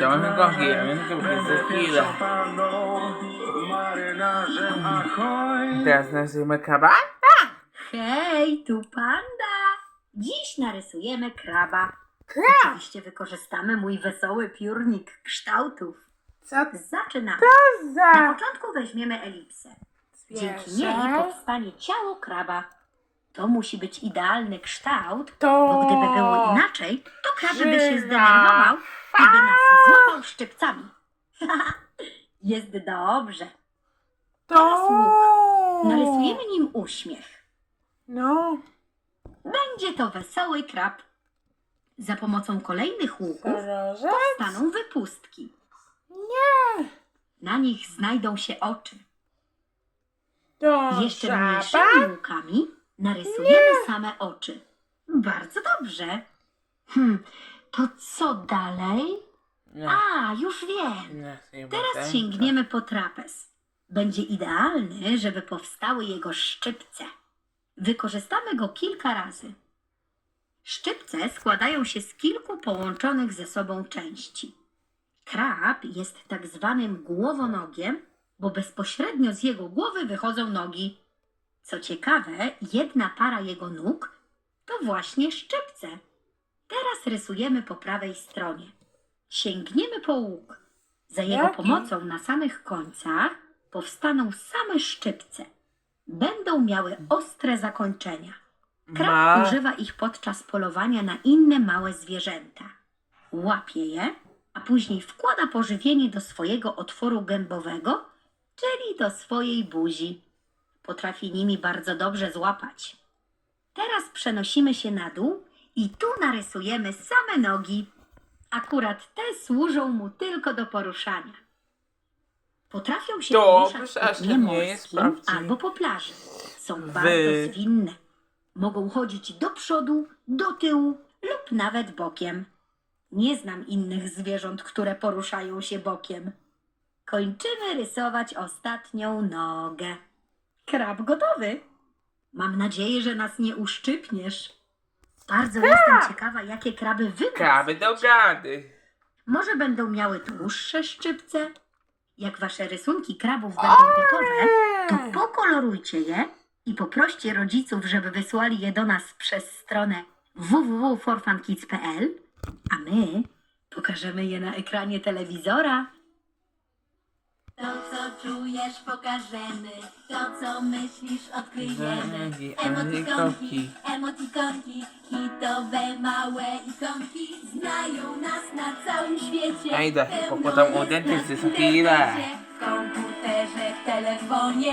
Chciałem ja wiem, to będzie za chwilę. Teraz nazwijmy kraba? Hej, tu panda! Dziś narysujemy kraba. Krab! Oczywiście wykorzystamy mój wesoły piórnik kształtów. Co to Zaczynamy. Na za początku weźmiemy elipsę. Dzięki niej zwierzę? powstanie ciało kraba. To musi być idealny kształt, To... bo gdyby było inaczej, to krab by się zdenerwował i by nas szczypcami. Jest dobrze. To... Narysujemy nim uśmiech. No. Będzie to wesoły krab. Za pomocą kolejnych łuków Korożek? staną wypustki. Nie. Na nich znajdą się oczy. To Jeszcze żaba? mniejszymi łukami narysujemy same oczy. Bardzo dobrze. Hm, to co dalej? A, już wiem. Teraz sięgniemy po trapez. Będzie idealny, żeby powstały jego szczypce. Wykorzystamy go kilka razy. Szczypce składają się z kilku połączonych ze sobą części. Krab jest tak zwanym głowonogiem, bo bezpośrednio z jego głowy wychodzą nogi. Co ciekawe, jedna para jego nóg to właśnie szczypce. Teraz rysujemy po prawej stronie. Sięgniemy po łuk. Za jego Jaki? pomocą na samych końcach powstaną same szczypce. Będą miały ostre zakończenia. Krab Ma... używa ich podczas polowania na inne małe zwierzęta. Łapie je, a później wkłada pożywienie do swojego otworu gębowego, czyli do swojej buzi. Potrafi nimi bardzo dobrze złapać. Teraz przenosimy się na dół i tu narysujemy same nogi. Akurat te służą mu tylko do poruszania. Potrafią się To poruszać po przecież dnie nie jest morskim prawdziwe. albo po plaży. Są Wy- bardzo zwinne. Mogą chodzić do przodu, do tyłu lub nawet bokiem. Nie znam innych zwierząt, które poruszają się bokiem. Kończymy rysować ostatnią nogę. Krab gotowy. Mam nadzieję, że nas nie uszczypniesz. Bardzo jestem ciekawa, jakie kraby wy Kraby do gady. Może będą miały dłuższe szczypce? Jak wasze rysunki krabów będą gotowe, to pokolorujcie je i poproście rodziców, żeby wysłali je do nas przez stronę www.forfankids.pl, a my pokażemy je na ekranie telewizora. To, co czujesz, pokażemy. To, co myślisz, odkryjemy. Energii, Emotikonki, emotikonki, hitowe małe ikonki znają nas na całym świecie. Ej, da, Pełno potem jest o W komputerze, w telefonie.